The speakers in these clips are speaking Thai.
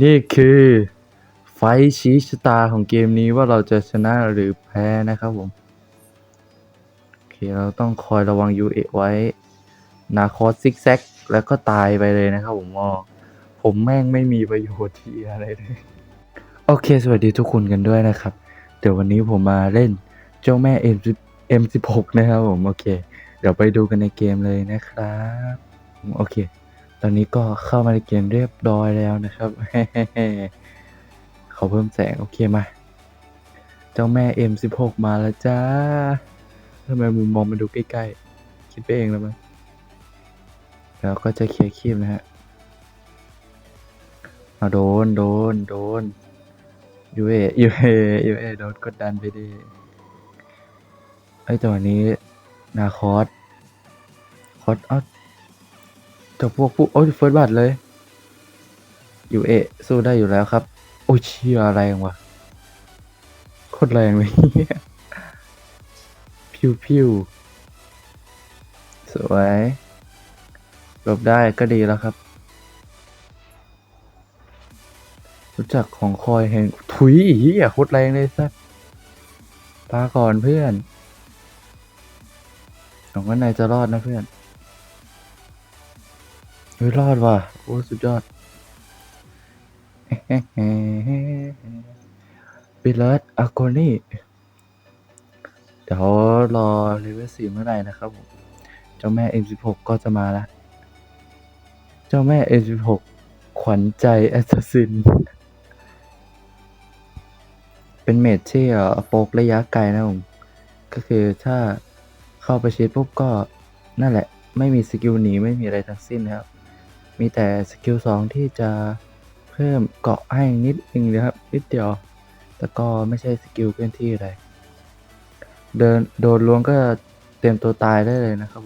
นี่คือ ไฟท์ชี้ชะตาของเกมนี้ว่าเราจะชนะหรือแพ้นะครับผม โอเค เราต้องคอยระวัง UA ไว้ นาคอสซิกแซกแล้วก็ตายไปเลยนะครับผมว่าผมแม่งไม่มีประโยชน์ที่อะไรเลย โอเค สวัสดีทุกคนกันด้วยนะครับ เดี๋ยววันนี้ผมมาเล่นเจ้าแม่ M M16 นะครับผม โอเค เดี๋ยวไปดูกันในเกมเลยนะครับ โอเค ตอนนี้ก็เข้ามาในเกมเรียบร้อยแล้วนะครับเขาเพิ่มแสง โอเคมา เจ้าแม่ M16 มาแล้วจ้าทำไมมุมมองมันดูใกล้ๆ คิดไปเองแล้วมั้งแล้วก็จะเคลียร์คีบนะฮะเอาโดน โดน โดนยูเอยูเอยูเอโดนกดดันไปดิไอ้ตัวนี้ นาคอสคอสอ แต่พวกผู้โอ้ยเฟิร์สบัตเลยอยู่เอสู้ได้อยู่แล้วครับ โอ้ยเชี่ยแรงว่ะโคตรแรงเลยพิวพิวสวยหลบได้ก็ดีแล้วครับ รู้จักของคอยแห่งถุยอีอะโคตรแรงเลยสัสปาก่อนเพื่อนหวังว่านายจะรอดนะเพื่อน ฮ้ยรอดว่ะโอ้สุดยอดบิลเลตอาโกนี่เดี๋ยวรอเลเวลสี่เมื่อไหร่นะครับผม เจ้าแม่ M16 ก็จะมาล้วเจ้าแม่ M16 ขวัญใจแอสซัสซิน เป็นเมจที่เอ่โฟกระยะไกลนะผม ก็คือถ้าเข้าไปชิดปุ๊บก็นั่นแหละ ไม่มีสกิลหนี ไม่มีอะไรทั้งสิ้นนะครับ มีแต่สกิลสองที่จะเพิ่มเกาะให้นิดนึงนะครับ นิดเดียว แต่ก็ไม่ใช่สกิลเคลื่อนที่อะไร เดินโดนล้วงก็เตรียมตัวตายได้เลยนะครับ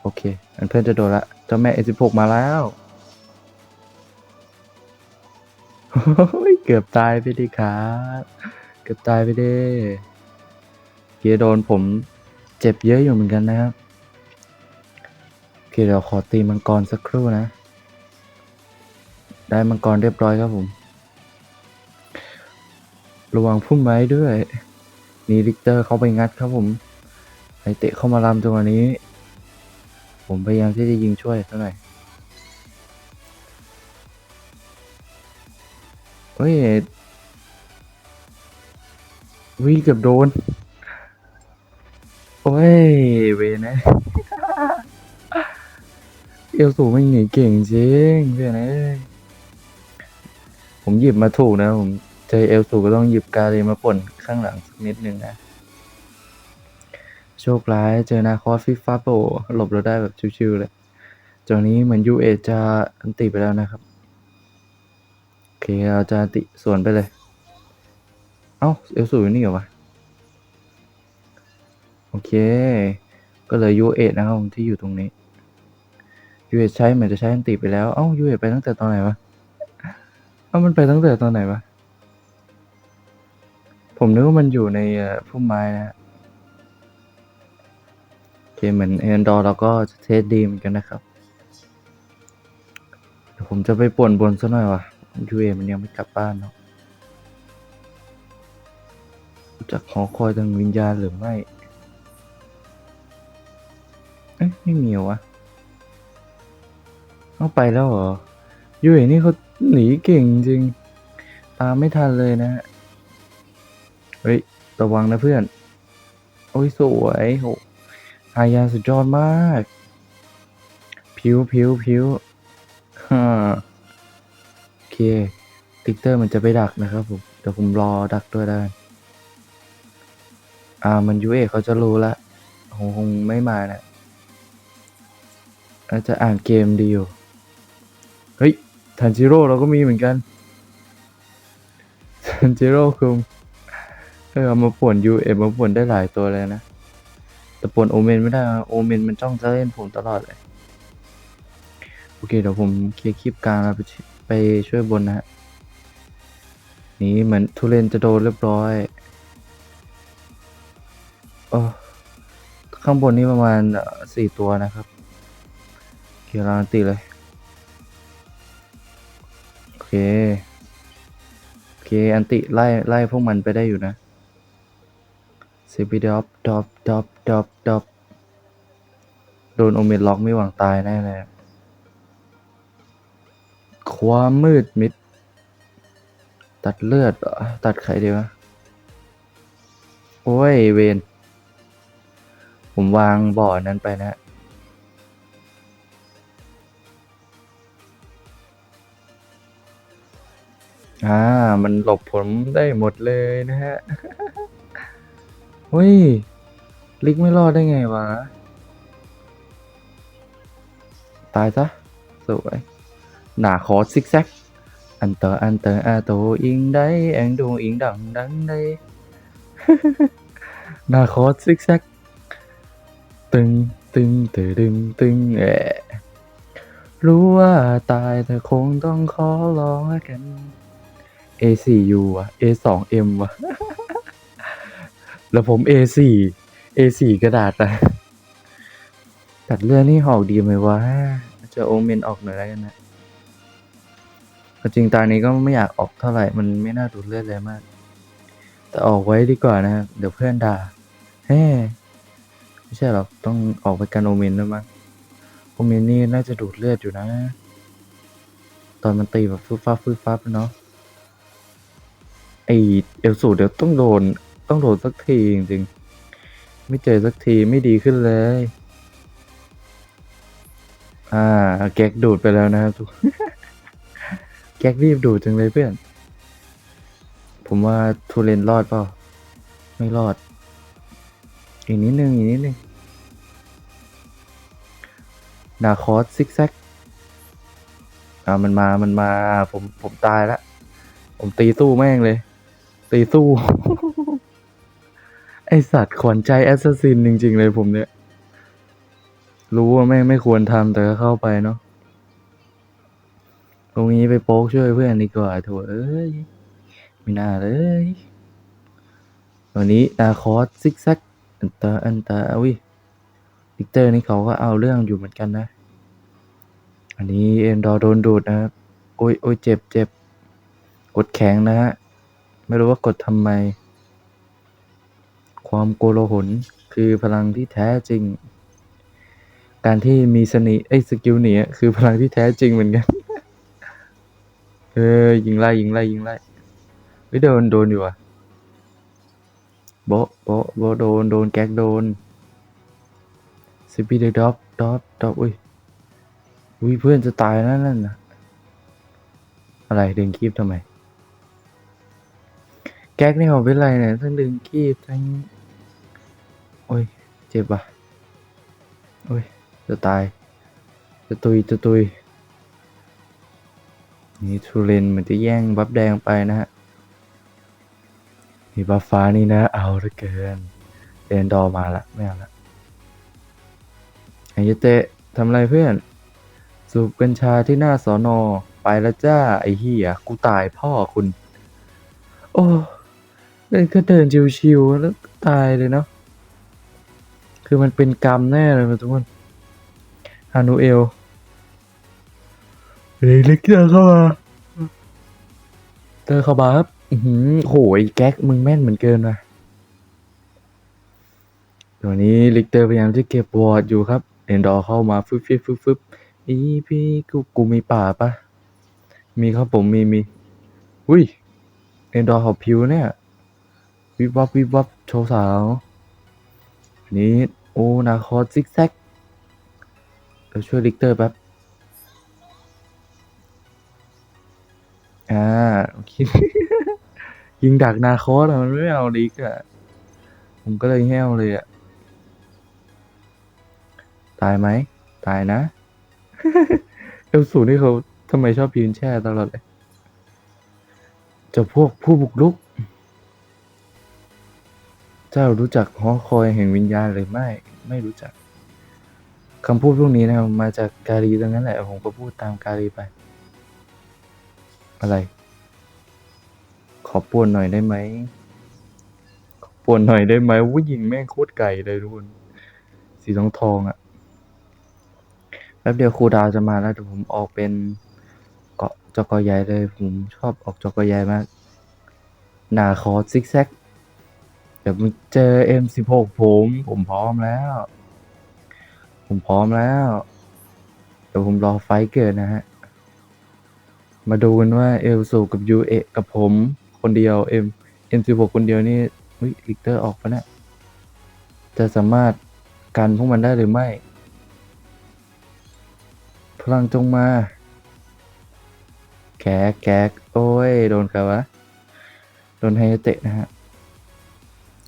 โอเคอันเพื่อนจะโดนละเจ้าแม่ S16 มาแล้วเกือบตายไปดิครับเกือบตายไปดิเกียร์โดนผมเจ็บเยอะอยู่เหมือนกันนะครับ เคเดี๋ยวขอตีมังกรสักครู่นะ ได้มังกรเรียบร้อยครับผม ระวังพุ่มไม้ด้วยนี่ลิกเตอร์เขาไปงัดครับผมไอเตะเข้ามาลำจังหวะนี้ ผมพยายามที่จะยิงช่วยสักหน่อยเฮ้ยวิ่งเกือบโดน โอ้ย เวนะ เอลสูไม่หนีเก่งจริงเพื่อนเอ้ยผมหยิบมาถูกนะ ผมเจอเอลสูก็ต้องหยิบกาเลมาป่นข้างหลังสักนิดนึงนะ โชคร้ายเจอนาคอสฟิฟาโปหลบเราได้แบบชิวๆเลยจอนนี้เหมือนยูเอจะอันติไปแล้วนะครับ โอเคเราจะติสวนไปเลย เอ้าเอลสูอยู่นี่เหรอวะ โอเค ก็เลยยูเอนะครับผมที่อยู่ตรงนี้ ยูเอใช้เหมือนจะใช้อันติไปแล้ว เอ้ายูเอไปตั้งแต่ตอนไหนวะ เอ้ามันไปตั้งแต่ตอนไหนวะ ผมนึกว่ามันอยู่ในพุ่มไม้นะฮะโอเคเหมือนเอนดอร์เราก็จะเทสดีเหมือนกันนะครับเดี๋ยวผมจะไปป่วนบนซะหน่อยวะยูเอมันยังไม่กลับบ้านเนาะจักหอคอยทางวิญญาณหรือไม่ เอ๊ะ ไม่มีวะ เอาไปแล้วเหรอยูเอนี่เขาหนีเก่งจริง ตามไม่ทันเลยนะฮะเฮ้ยระวังนะเพื่อน โอ้ยสวยโหหายาสุดยอดมาก ผิวผิวผิวฮ่าโอเค ติ๊กเตอร์มันจะไปดักนะครับผมเดี๋ยวผมรอดักด้วยได้ อ่ามันยูเอเขาจะรู้ละคงคงไม่มานะน่าจะอ่านเกมดีอยู่ ทันจิโร่เราก็มีเหมือนกันทันจิโร่คุงเออเอามาป่วนยูเอมาป่วนได้หลายตัวเลยนะ แต่ป่วนโอเมนไม่ได้ โอเมนมันจ้องจะเล่นผมตลอดเลย โอเค เดี๋ยวผมเคลียร์คลิปกลางแล้วไปไปช่วยบนนะฮะ นี่เหมือนทุเรนจะโดนเรียบร้อยโอ้ข้างบนนี่ประมาณสี่ตัวนะครับ เกียร์ลานตีเลย โอเค อันติ ไล่ ไล่ พวกมันไปได้อยู่นะซิบิดอปดอปดอปดอปดอปโดนโอเมนล็อกไม่หวังตาย แน่เลยความมืดมิด ตัดเลือดอตัดใครดีวะ โอ้ย เวน ผมวางบ่อนั้นไปนะ อ่า มันหลบผมได้หมดเลยนะฮะ เฮ้ย ลิกไม่รอดได้ไงวะ ตายซะ สวย หนาคอซิกแซก อันเตอร์อันเตอร์อาโตอิงได้ แองดูอิงดังดังได้ หนาคอซิกแซก ตึง ตึงตึงตึงตึงแอะรู้ว่าตายแต่คงต้องขอร้องกัน A4U อะ A2M วะ แล้วผม A4 A4 กระดาษอะตัดเลือดนี่หอกดีไหมวะ จะโอเมนออกหน่อยแล้วกันนะจริงตานี้ก็ไม่อยากออกเท่าไหร่ มันไม่น่าดูดเลือดเลยมาก แต่ออกไว้ดีกว่านะครับเดี๋ยวเพื่อนด่าแฮ่ไม่ใช่หรอก ต้องออกไปกันโอเมนด้วยมั้งโอเมนนี่น่าจะดูดเลือดอยู่นะ ตอนมันตีแบบฟึบฟับฟึบฟับเนาะ ไอเอลสูเดี๋ยวต้องโดน ต้องโดนสักทีจริงๆไม่เจอสักทีไม่ดีขึ้นเลย อ่าแก๊กดูดไปแล้วนะครับทุกแก๊กรีบดูดจังเลยเพื่อน ผมว่าทูเรนรอดเปล่าไม่รอด อีกนิดนึงอีกนิดนึงนาคอสซิกแซกอ่ามันมา มันมา ผม ผมตายละ ผมตีสู้แม่งเลย ตีสู้ ไอสัตว์ขวัญใจแอสซัสซินจริง ๆ เลยผมเนี่ย รู้ว่าแม่ไม่ควรทำแต่ก็เข้าไปเนาะตรงนี้ไปโป๊กช่วยเพื่อนดีกว่าโถเอ้ยไม่น่าเลยวันนี้อาคอสซิกแซกอันตาอันตาอุ้ยลิกเตอร์นี่เขาก็เอาเรื่องอยู่เหมือนกันนะ อันนี้เอ็นดอโดนดูดนะครับโอ้ยโอ้ยเจ็บเจ็บกดแข็งนะฮะ ไม่รู้ว่ากดทำไม ความโกลาหลคือพลังที่แท้จริง การที่มีสนิไอ้สกิลหนีคือพลังที่แท้จริงเหมือนกัน เออยิงไล่ยิงไล่ยิงไล่เฮ้ยโดนโดนอยู่อะโบโบโบโดนโดนแก๊กโดนสปีดดอปดอปดอปอุ้ยอุ้ยเพื่อนจะตายแล้วนั่นนะอะไรดึงคีบทำไม แก๊กนี่เขาเป็นไรเนี่ยทั้งดึงคีบทั้ง โอ้ย เจ็บอะ โอ้ย จะตาย จะตุย จะตุย นี่ทูเรนเหมือนจะแย่งบัฟแดงไปนะฮะ นี่บัฟฟ้านี่นะ เอาเหลือเกินเดนดอมาละไม่เอาละไอ้เตะทำไรเพื่อน สูบกัญชาที่หน้าสอนอไปแล้วจ้า ไอ้เหี้ย กูตายพ่อคุณ โอ้ ก็เดินชิวๆแล้วตายเลยเนาะคือมันเป็นกรรมแน่เลยทุกคนฮานูเอลเล็กเตอร์เข้ามาเตอร์เข้ามาครับอือหือโหยแก๊กมึงแม่นเหมือนเกินว่ะตัวนี้ลิกเตอร์พยายามที่เก็บวอร์ดอยู่ครับเอนดอร์เข้ามาฟึบฟึบฟึบฟึบอีพี่กูกูมีป่าปะมีครับผมมีมี อุ้ยเอนดอร์เขาผิวเนี่ย วิบวับวิบวับโชว์สาว นี้โอ้นาคอซิกแซกเดี๋ยวช่วยลิกเตอร์แป๊บ อ่าโอเคยิงดักนาคอสมันไม่เอาลิกอะ ผมก็เลยแห้วเลยอะตายไหม ตายนะ เอลสูนี่เขาทำไมชอบยืนแช่ตลอดเลยจะพวกผู้บุกรุก เจ้ารู้จักหอคอยแห่งวิญญาณหรือไม่ ไม่รู้จัก คำพูดพวกนี้นะครับมาจากกาลีดังนั้นแหละผมก็พูดตามกาลีไป อะไร ขอป่วนหน่อยได้ไหมขอป่วนหน่อยได้ไหมว่ายิงแม่งโคตรไกลเลยทุกคนสีทองทองอะแป๊บเดียวครูดาวจะมาแล้วเดี๋ยวผมออกเป็นเกาะจอกอใหญ่เลยผมชอบออกจอกอใหญ่มากหนาคอซิกแซก เดี๋ยวมึงเจอ M16 ผม ผมพร้อมแล้ว ผมพร้อมแล้ว เดี๋ยวผมรอไฟเกิดนะฮะ มาดูกันว่าเอลสูกับยูเอกับผมคนเดียวเอ็มเอ็มสิบหกคนเดียวนี่วิลิกเตอร์ออกปะเนี่ยจะสามารถกันพวกมันได้หรือไม่ พลังจงมา แกกแกกโอ้ย โดนใครวะ โดนไฮเตะนะฮะ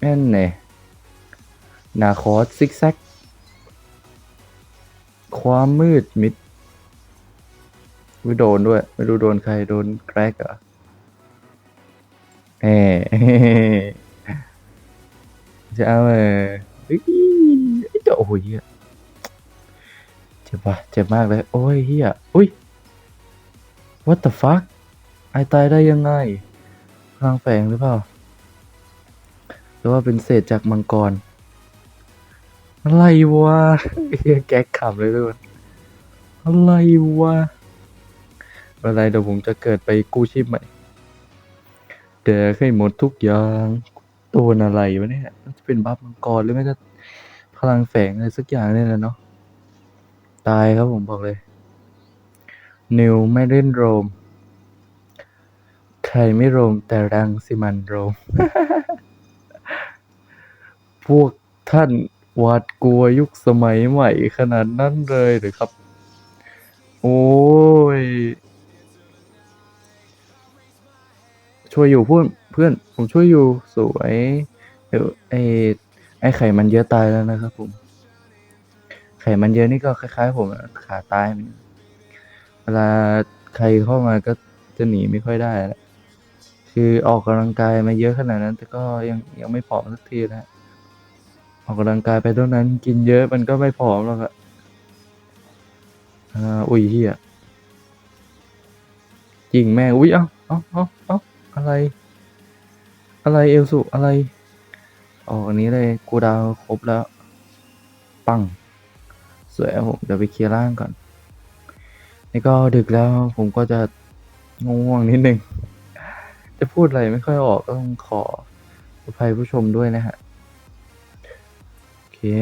แน่นเน่นาคอสซิกแซก ความมืดมิดวิโดนด้วย ไม่รู้โดนใครโดนแกรกเหรอเฮ้จะเอาเออเฮ้ยเจ้าโอ้ยเหี้ยเจ็บปะเจ็บมากเลย โอ้ยเฮียอุ้ย what the fuck ไอตายได้ยังไงพลังแฝงหรือเปล่า หรือว่าเป็นเศษจากมังกร อะไรวะเฮียแก๊กขำเลยทุกคนอะไรวะอะไรเดี๋ยวผมจะเกิดไปกู้ชีพใหม่เดี๋ยวให้หมดทุกอย่างโดนอะไรวะเนี่ยน่าจะเป็นบัฟมังกรหรือไม่ก็พลังแฝงอะไรสักอย่างเนี่ยแหละเนาะตายครับผมบอกเลย นิวไม่เล่นโรม ใครไม่โรมแต่รังสิมันโรม พวกท่านหวาดกลัวยุคสมัยใหม่ขนาดนั้นเลยหรือครับ โอ้ย ช่วยอยู่เพื่อนเพื่อน ผมช่วยอยู่สวยเดี๋ยวไอ้ไอ้ไข่มันเยอะตายแล้วนะครับผม ไข่มันเยอะนี่ก็คล้ายๆ ผมขาตายเหมือนกันเวลาใครเข้ามาก็จะหนีไม่ค่อยได้แหละคือออกกำลังกายมาเยอะขนาดนั้น แต่ก็ยังยังไม่ผอมสักทีนะ ออกกำลังกายไปเท่านั้น กินเยอะมันก็ไม่ผอมหรอกอะอ่าอุ้ยเฮียจริงแม่อุ้ยเอ้าเอ้าเอ้าเอ้าอะไร อะไรเอลสุอะไรออกอันนี้เลยกูดาวครบแล้ว ปัง สวยผมเดี๋ยวไปเคลียร์ร่างก่อน นี่ก็ดึกแล้วผมก็จะง่วงนิดนึง จะพูดอะไรไม่ค่อยออกก็ต้องขออภัยผู้ชมด้วยนะฮะ อเค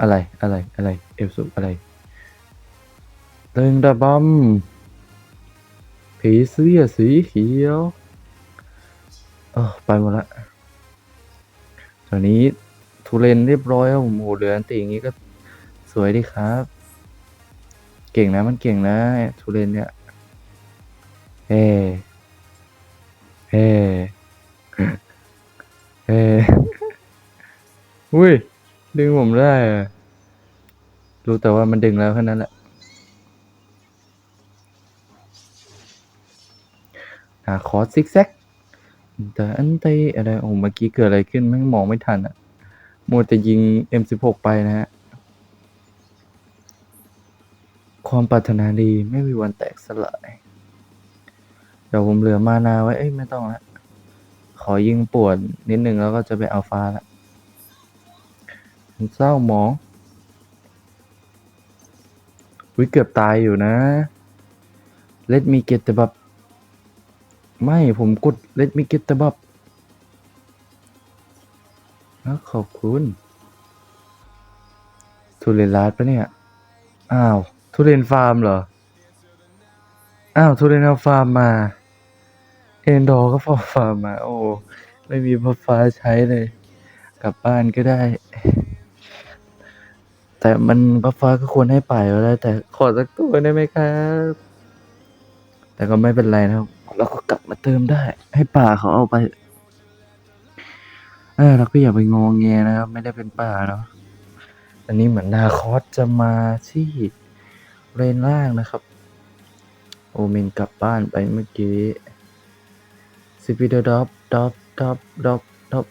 อะไรอะไรอะไรเอลสุอะไรเติงดะบอมผีเสื้อสีเขียวเออไปหมดละตอนนี้ทุเรนเรียบร้อยแล้วผมโหเหลืออันติอย่างงี้ก็สวยดีครับ เก่งนะมันเก่งนะทุเรนเนี่ยเฮ้เฮ้เฮ้ อุ้ย ดึงผมได้ รู้แต่ว่ามันดึงแล้วแค่นั้นแหละ หาคอร์สซิกแซกแต่อันเตอะไร โอ้เมื่อกี้เกิดอะไรขึ้นไม่งมองไม่ทันอะมัวแต่ยิง M16 ไปนะฮะ ความปรารถนาดีไม่มีวันแตกสลาย เดี๋ยวผมเหลือมานาไว้ เอ้ย ไม่ต้องละ ขอยิงปวดนิดนึงแล้วก็จะไปเอาฟ้าละ ผมเศร้าหมองวิเกือบตายอยู่นะ Let me get the buff ไม่ผมกด Let me get the buff แล้วขอบคุณ ทุเรนลาดปะเนี่ย อ้าว ทุเรนฟาร์มเหรอ อ้าว ทุเรนเอาฟาร์มมา เอนดอก็ฟอฟาร์มมา โอ้ ไม่มีพัฟฟ้าใช้เลย กลับบ้านก็ได้ แต่มันบัฟฟ้าก็ควรให้ป่ายแล้วแหละแต่ขอสักตัวได้ไหมครับ แต่ก็ไม่เป็นไรนะครับเราก็กลับมาเติมได้ ให้ป่าเขาเอาไปเออเราก็อย่าไปงองแงนะครับ ไม่ได้เป็นป่าเนาะอันนี้เหมือนนาคอสจะมาที่เลนล่างนะครับ โอเมนกลับบ้านไปเมื่อกี้ซิปิเดอร์ด็อปด็อปด็อปด็อปด็อป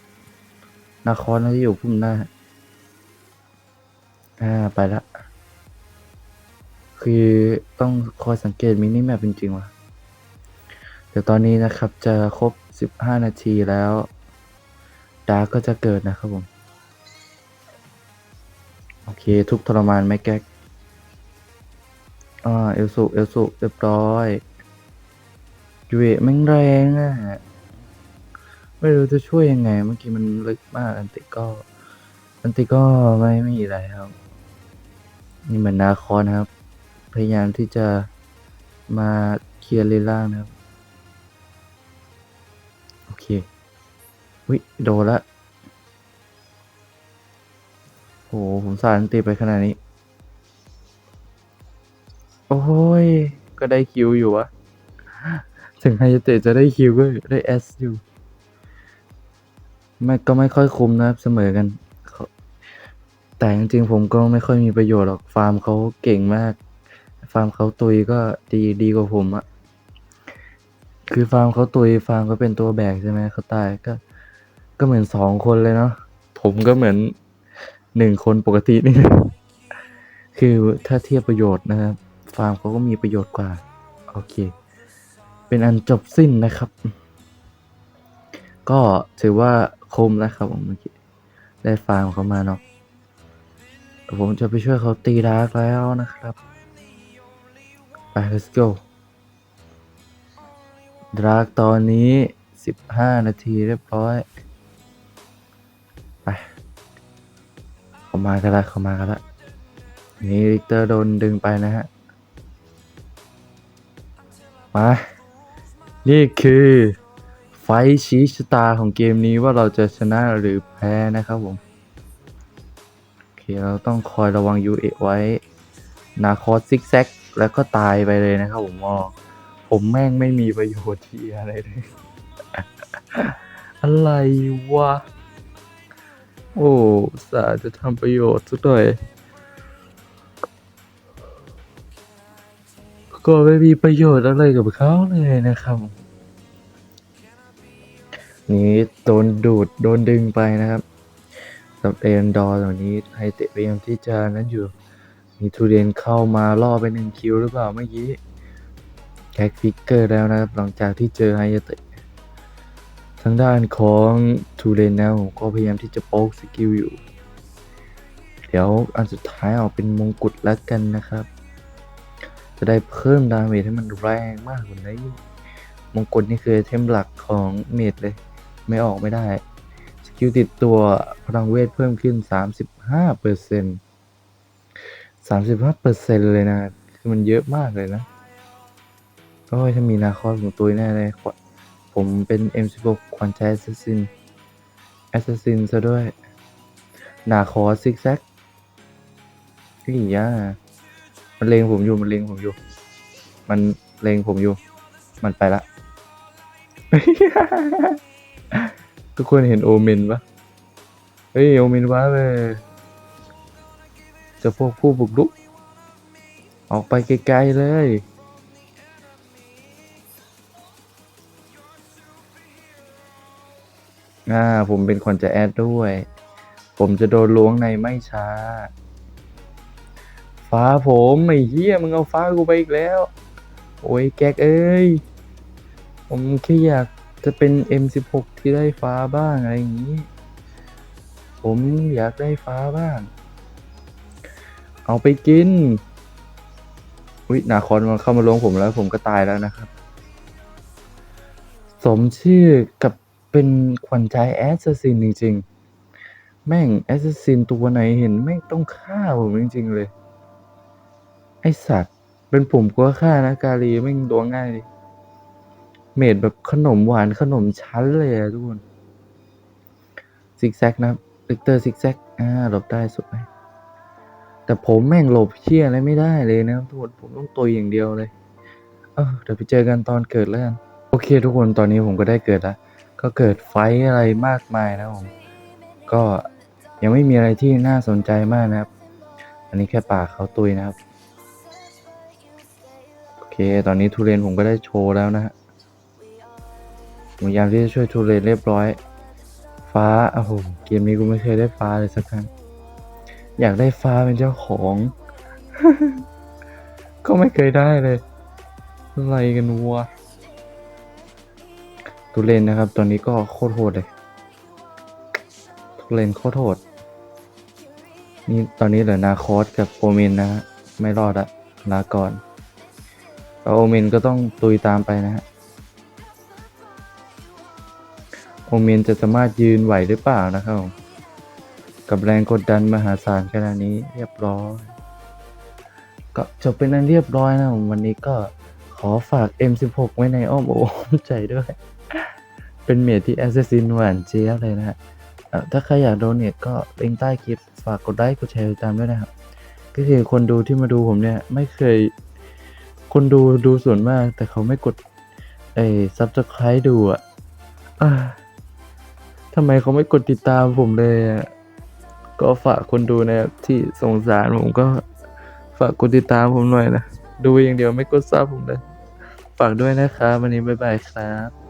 นาคอสน่าจะอยู่พุ่มหน้า อ่าไปละ คือต้องคอยสังเกตมินิแมปจริงๆว่ะเดี๋ยวตอนนี้นะครับจะครบ 15 นาทีแล้ว ดาร์กก็จะเกิดนะครับผม โอเค ทุกทรมานไม่แก๊กอ่าเอลสุเอลสุเรียบร้อยยูเอแม่งแรงอะไม่รู้จะช่วยยังไง เมื่อกี้มันลึกมาก อันติก็ อันติก็ไม่มีอะไรครับ นี่เหมือนนาคอนครับ พยายามที่จะมาเคลียร์เลนล่างนะครับ โอเค วิโดนละโหผมสาดอันติไปขนาดนี้ โอ้ย ก็ได้คิวอยู่วะ ถึงไฮเตจะได้คิวก็ได้แอสอยู่ไม่ก็ไม่ค่อยคุ้มนะครับเสมอกัน แต่จริงๆผมก็ไม่ค่อยมีประโยชน์หรอกฟาร์มเขาเก่งมาก ฟาร์มเขาตุยก็ดีดีกว่าผมอะคือฟาร์มเขาตุยฟาร์มเขาเป็นตัวแบกใช่ไหมเขาตายก็ ก็เหมือนสองคนเลยเนาะผมก็เหมือนหนึ่งคนปกตินี่คือถ้าเทียบประโยชน์นะครับ ฟาร์มเขาก็มีประโยชน์กว่า โอเค เป็นอันจบสิ้นนะครับ ก็ถือว่าคมนะครับผมเมื่อกี้ได้ฟาร์มเขามาเนาะ ผมจะไปช่วยเขาตีดาร์กแล้วนะครับ ไป let's go ดาร์กตอนนี้สิบห้านาทีเรียบร้อย ไป เขามากันละเขามากันละ นี่ลิกเตอร์โดนดึงไปนะฮะ มา นี่คือไฟชี้ชะตาของเกมนี้ว่าเราจะชนะหรือแพ้นะครับผม เคเราต้องคอยระวัง UA ไว้ นาคอสซิกแซกแล้วก็ตายไปเลยนะครับผมว่าผมแม่งไม่มีประโยชน์ที่อะไรเลย อะไรวะ โอ้สาจะทำประโยชน์สักหน่อยก็ไม่มีประโยชน์อะไรกับเขาเลยนะครับ นี้โดนดูดโดนดึงไปนะครับ สำหรับเอ็นดอร์ตอนนี้ไฮเตะพยายามที่จะนั้นอยู่ มีทูเรนเข้ามาล่อไปหนึ่งคิวหรือเปล่าเมื่อกี้แก๊กฟิกเกอร์แล้วนะครับ หลังจากที่เจอไฮเตะทางด้านของทูเรนแล้วก็พยายามที่จะโป๊กสกิลอยู่ เดี๋ยวอันสุดท้ายออกเป็นมงกุฎแล้วกันนะครับ จะได้เพิ่มดาเมจให้มันแรงมากกว่านี้มงกุฎนี่คือเทมหลักของเมจเลย ไม่ออกไม่ได้ กิลติดตัวพลังเวทเพิ่มขึ้น 35เปอร์เซ็นต์35เปอร์เซ็นต์เลยนะ คือมันเยอะมากเลยนะ โอ้ย ถ้ามีนาคอสของตัวแน่เลย ผมเป็น M16 ควันใจแอสซัสซินแอสซัสซินซะด้วย นาคอสซิกแซกพี่ย่ามันเลงผมอยู่ มันเลงผมอยู่ มันเลงผมอยู่ มันไปละ ทุกคนเห็นโอเมนปะเฮ้ยโอเมนว้าเลยจะพวกผู้บุกรุก ออกไปไกลๆเลย อ่า ผมเป็นคนจะแอดด้วย ผมจะโดนล้วงในไม่ช้า ฟ้าผมไอ้เหี้ย มึงเอาฟ้ากูไปอีกแล้ว โอ้ยแก๊กเอ้ย ผมแค่อยาก จะเป็น M16 ที่ได้ฟ้าบ้างอะไรอย่างนี้ ผมอยากได้ฟ้าบ้าง เอาไปกิน อุ้ยนาคอนมันเข้ามาลงผมแล้ว ผมก็ตายแล้วนะครับ สมชื่อกับเป็นขวัญใจแอสซัสซินจริง ๆ แม่งแอสซัสซินตัวไหนเห็นแม่งต้องฆ่าผมจริง ๆ เลย ไอสัตว์ เป็นผมก็ฆ่านะกาลีแม่งตัวง่ายดิ เมดแบบขนมหวานขนมชั้นเลยอะทุกคนซิกแซกนะครับลิกเตอร์ซิกแซกอ่าหลบได้สุดไหมแต่ผมแม่งหลบเชี่ยอะไรไม่ได้เลยนะครับทุกคนผมต้องตัวอย่างเดียวเลย เออเดี๋ยวไปเจอกันตอนเกิดแล้วกันโอเค ทุกคนตอนนี้ผมก็ได้เกิดแล้ว ก็เกิดไฟอะไรมากมายนะผม ก็ยังไม่มีอะไรที่น่าสนใจมากนะครับ อันนี้แค่ปากเขาตุยนะครับ โอเค ตอนนี้ทุเรนผมก็ได้โชว์แล้วนะฮะ ผมพยายามที่จะช่วยทุเรนเรียบร้อย ฟ้าโอ้โหเกมนี้กูไม่เคยได้ฟ้าเลยสักครั้ง อยากได้ฟ้าเป็นเจ้าของ ก็ไม่เคยได้เลย อะไรกันวะทุเรนนะครับ ตอนนี้ก็โคตรโหดเลย ทุเรนโคตรโหด นี่ตอนนี้เหลือนาคอสกับโปรเมนนะฮะ ไม่รอดอะลาก่อนแล้วโอเมนก็ต้องตุยตามไปนะฮะ โอเมนจะสามารถยืนไหวหรือเปล่านะครับผมกับแรงกดดันมหาศาลขนาดนี้เรียบร้อยก็จบเป็นอันเรียบร้อยนะผมวันนี้ก็ขอฝาก M16 ไว้ในอ้อมอกใจด้วย เป็นเมียที่แอสซินหวานเจี๊ยบเลยนะฮะถ้าใครอยากโดเนทก็ลิงใต้คลิปฝากกดไลค์กดแชร์ติดตามด้วยนะครับ ก็คือคนดูที่มาดูผมเนี่ย ไม่เคย คนดูดูส่วนมาก แต่เขาไม่กดไอ้ซับสไครต์ดูอะอ่า ทำไมเขาไม่กดติดตามผมเลยอะก็ฝากคนดูนะครับที่สงสารผมก็ฝากกดติดตามผมหน่อยนะ ดูอย่างเดียวไม่กดซับผมเลย ฝากด้วยนะครับวันนี้บ๊ายบายครับ